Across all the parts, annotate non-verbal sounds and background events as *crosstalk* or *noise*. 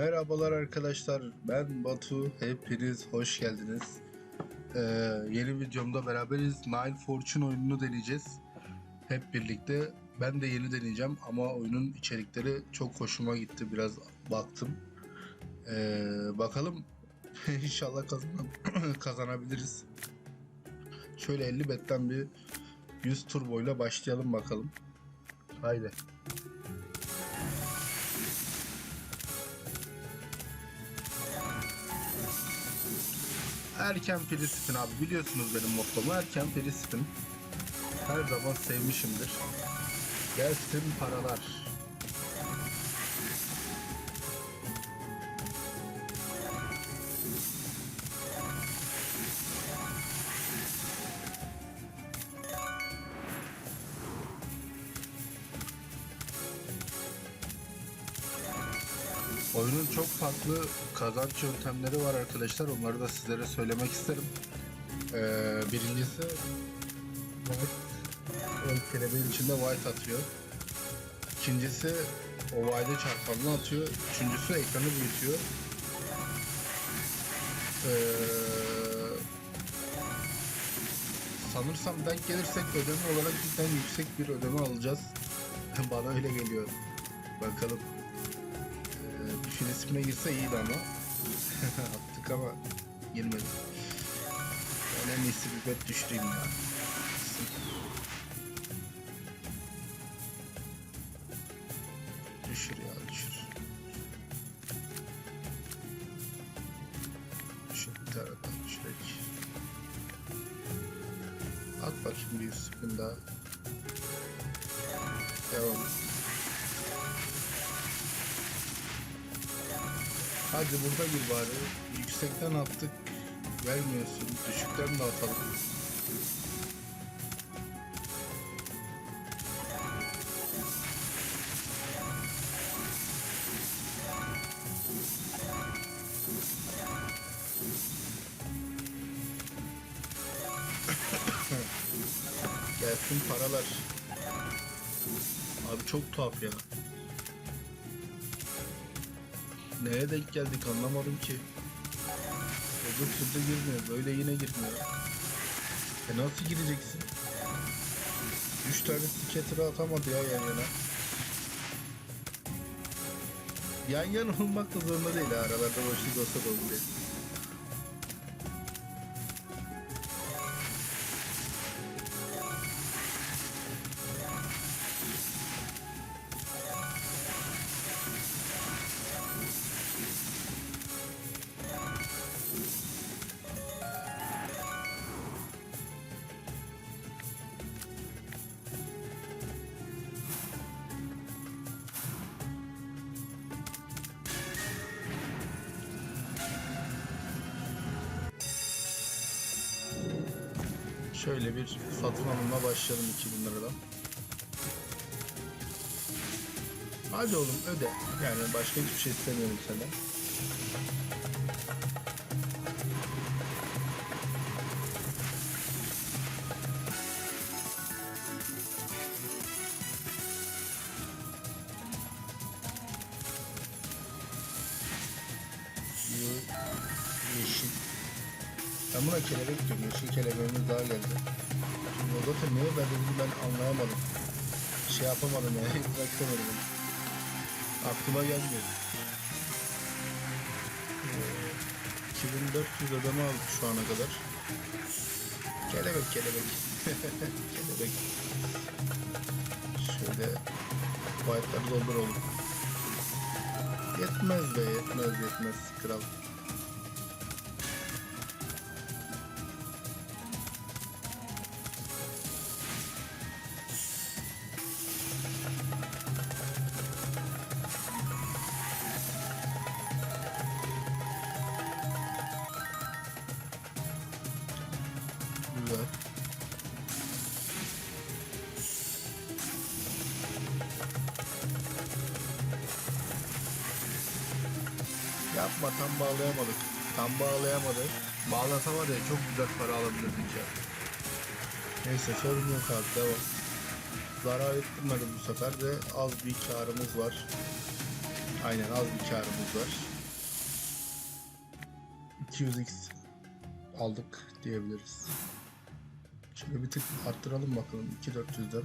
Merhabalar arkadaşlar, ben Batu. Hepiniz hoş geldiniz. Ee, yeni videomda beraberiz. Nine Fortune oyununu deneyeceğiz. Hep birlikte. Ben de yeni deneyeceğim ama oyunun içerikleri çok hoşuma gitti. Biraz baktım. Ee, bakalım *laughs* inşallah kazan *clears throat* kazanabiliriz. Şöyle 50 betten bir 100 turboyla başlayalım bakalım. Haydi. Erken free spin abi biliyorsunuz benim mottomu erken free spin. Her zaman sevmişimdir. Gelsin paralar. Farklı kazanç yöntemleri var arkadaşlar. Onları da sizlere söylemek isterim. Ee, birincisi White kelebeğin içinde White atıyor. İkincisi o White'e çarpanını atıyor. Üçüncüsü ekranı büyütüyor. Ee, sanırsam denk gelirsek ödeme olarak cidden yüksek bir ödeme alacağız. *laughs* Bana öyle geliyor. Bakalım. İsmine girse iyiydi ama. *laughs* Attık ama girmedi. Ben en bir bet düştüğüm ya. Düşür ya düşür. Düşür bir daha düşürek. At bakayım bir spin daha. Devam. Hadi burada gir bari. Yüksekten attık. Vermiyorsun. Düşükten de atalım. *coughs* Gelsin paralar. Abi çok tuhaf ya. Neye denk geldik anlamadım ki. Öbür türlü girmiyor. Böyle yine girmiyor. E nasıl gireceksin? Üç tane scatter atamadı ya yan yana. Yan yana olmak da zorunda değil ha. Aralarda boşluk olsa da olur. Şöyle bir satın alımla başlayalım 2000 liradan. Hadi oğlum öde. Yani başka hiçbir şey istemiyorum senden. Ben buna kelebek diyorum. Yeşil kelebeğimiz daha geldi. Şimdi o zaten neye verdiğini ben anlayamadım. Şey yapamadım ya. *laughs* Bıraktamadım. Aklıma gelmiyor. Ee, 2400 ödeme aldık şu ana kadar. Kelebek kelebek. *laughs* kelebek. Şöyle white'ları dolduralım. Yetmez be yetmez yetmez kral. Yapma tam bağlayamadık. Tam bağlayamadık. Bağlatamadı çok güzel para alabilirdik ya. Neyse sorun yok abi devam. Zarar ettirmedim bu sefer de az bir karımız var. Aynen az bir karımız var. 200x aldık diyebiliriz. Şöyle bir tık arttıralım bakalım 2400'den.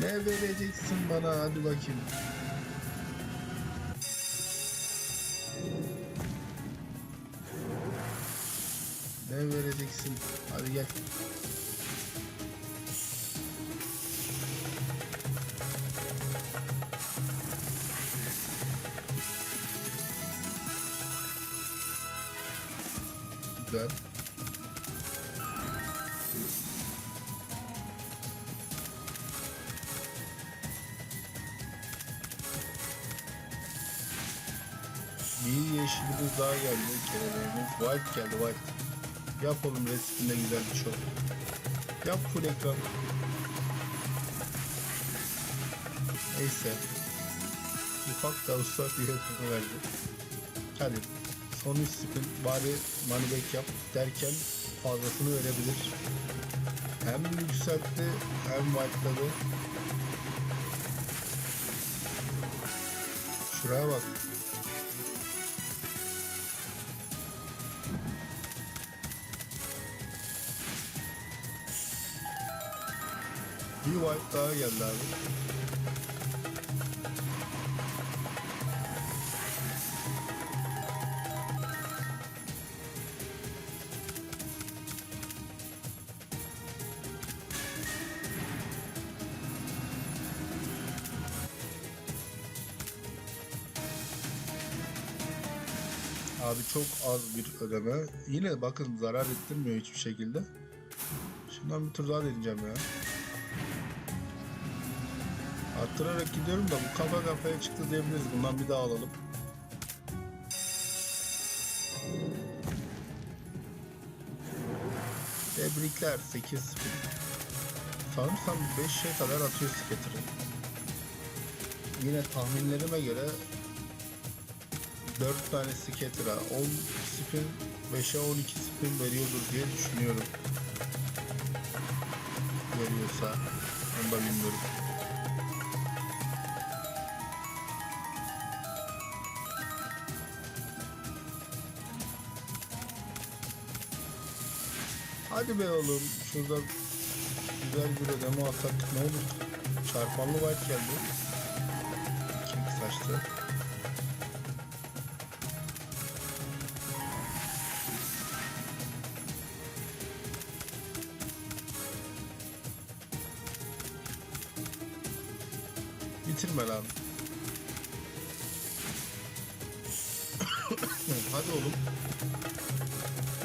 Ne vereceksin bana hadi bakayım. Vereceksin? Hadi gel. Güzel. Bir yeşilimiz daha geldi. Kelebeğimiz. White geldi white. Yap oğlum resminde güzel bir şey. Yap full ekran. Neyse. Ufak da usta bir hepsini verdi. Hadi. Son 3 spin bari back yap derken fazlasını verebilir. Hem yükseltti hem white'ladı. Şuraya bak. Bir wipe daha geldi abi. Abi çok az bir ödeme. Yine bakın zarar ettirmiyor hiçbir şekilde. Şundan bir tur daha deneyeceğim ya. Arttırarak gidiyorum da bu kafa kafaya çıktı diyebiliriz. Bundan bir daha alalım. Tebrikler 8 Sanırsam 5 şey kadar atıyor Skitter'ı. Yine tahminlerime göre 4 tane Skitter'a 10 spin 5'e 12 spin veriyordur diye düşünüyorum. Veriyorsa onu da bilmiyorum. Hadi be oğlum şurada güzel bir ödeme alsak ne olur? Çarpanlı white geldi. Kim saçtı? Bitirme lan. *coughs* Hadi oğlum.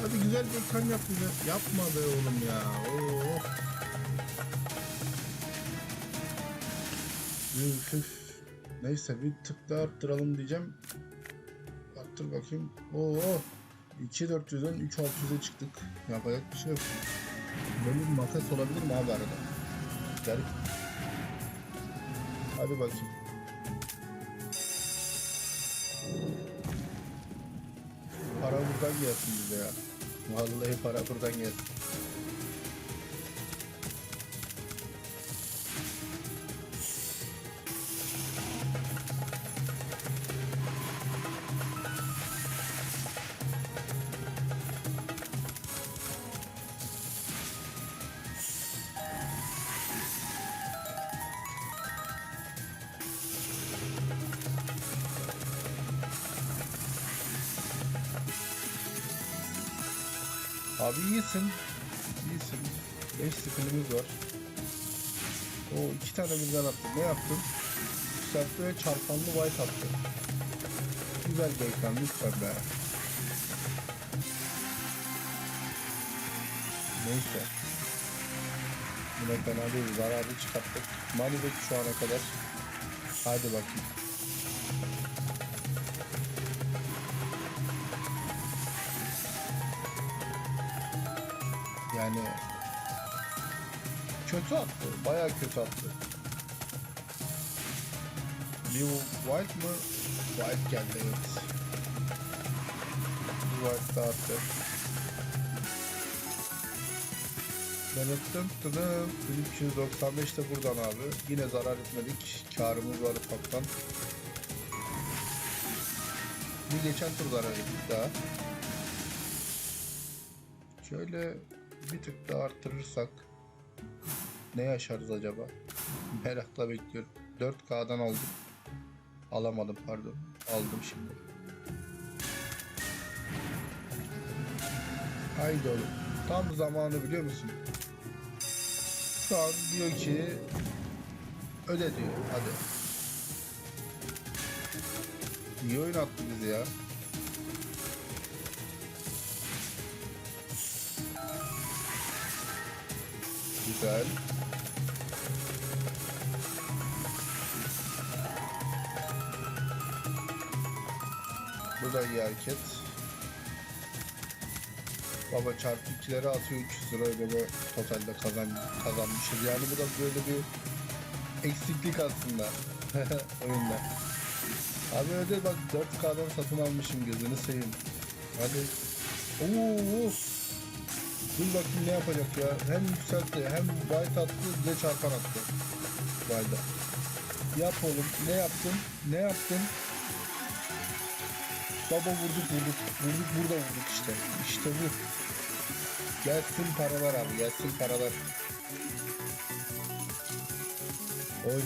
Hadi güzel bir ekran yap bize. Yapma oğlum ya. Oo. Üf, üf. Neyse bir tık daha arttıralım diyeceğim. Arttır bakayım. Oo. 2400'den 3600'e çıktık. Yapacak bir şey yok. Böyle bir makas olabilir mi abi arada? Garip. Hadi bakayım. Para buradan gelsin bize ya. Vallahi para buradan gelsin. Abi iyisin. İyisin. 5 spinimiz var. O iki tane birden attı. Ne yaptın? Yükseltti ve çarpanlı white attı. Güzel ekran lütfen be. Neyse. Yine fena değil. Zararı çıkarttık. Moneyback şu ana kadar. Hadi bakayım. Yani kötü attı. Bayağı kötü attı. Liu White mı? White geldi evet. White daha attı. Dönüttüm tıdım. 1395 de buradan abi. Yine zarar etmedik. Karımız var ufaktan. Bir geçen turda aradık daha. Şöyle bir tık daha arttırırsak ne yaşarız acaba? Merakla bekliyorum. 4K'dan aldım. Alamadım pardon. Aldım şimdi. Haydi oğlum. Tam zamanı biliyor musun? Şu an diyor ki öde diyor. Hadi. İyi oyun attı bizi ya. Güzel. Bu da iyi hareket. Baba çarpı ikileri atıyor 300 lira öyle bir totalde kazan, kazanmışız. Yani bu da böyle bir eksiklik aslında *laughs* oyunda. Abi öyle bak 4K'dan satın almışım gözünü seveyim. Hadi. Oo. Dur bakayım ne yapacak ya. Hem yükseltti hem byte attı de çarpan attı. Bayda. Yap oğlum. Ne yaptın? Ne yaptın? Baba vurduk vurduk. Vurduk burada vurduk işte. İşte bu. Gelsin paralar abi gelsin paralar. Oy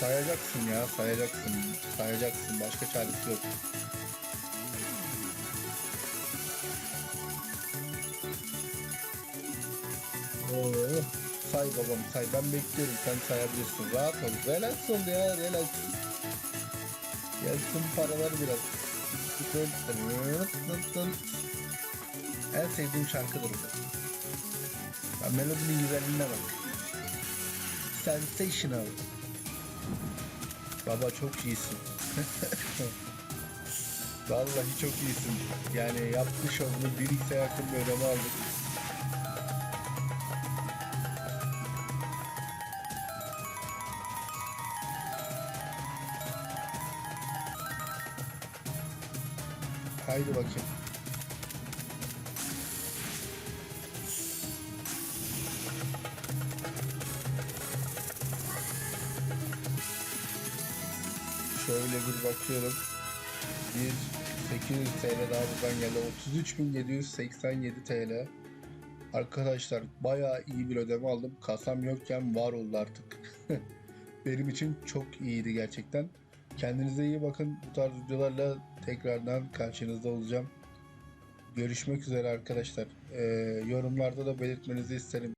sayacaksın ya sayacaksın. Sayacaksın başka çaresi yok. Oo, say babam say. Ben bekliyorum. Sen sayabilirsin. Rahat ol. Relax ol ya relax. Gelsin paralar biraz. En sevdiğim şarkıdır bu. Ya melodinin güzelliğine bak. Sensational. Baba çok iyisin. *laughs* Vallahi çok iyisin. Yani yaptı şovunu bir iki yakın bölümü aldık. Haydi bakayım. Şöyle bir bakıyorum. Bir 800 TL daha buradan geldi. 33.787 TL. Arkadaşlar bayağı iyi bir ödeme aldım. Kasam yokken var oldu artık. *laughs* Benim için çok iyiydi gerçekten. Kendinize iyi bakın. Bu tarz videolarla tekrardan karşınızda olacağım. Görüşmek üzere arkadaşlar. Ee, yorumlarda da belirtmenizi isterim.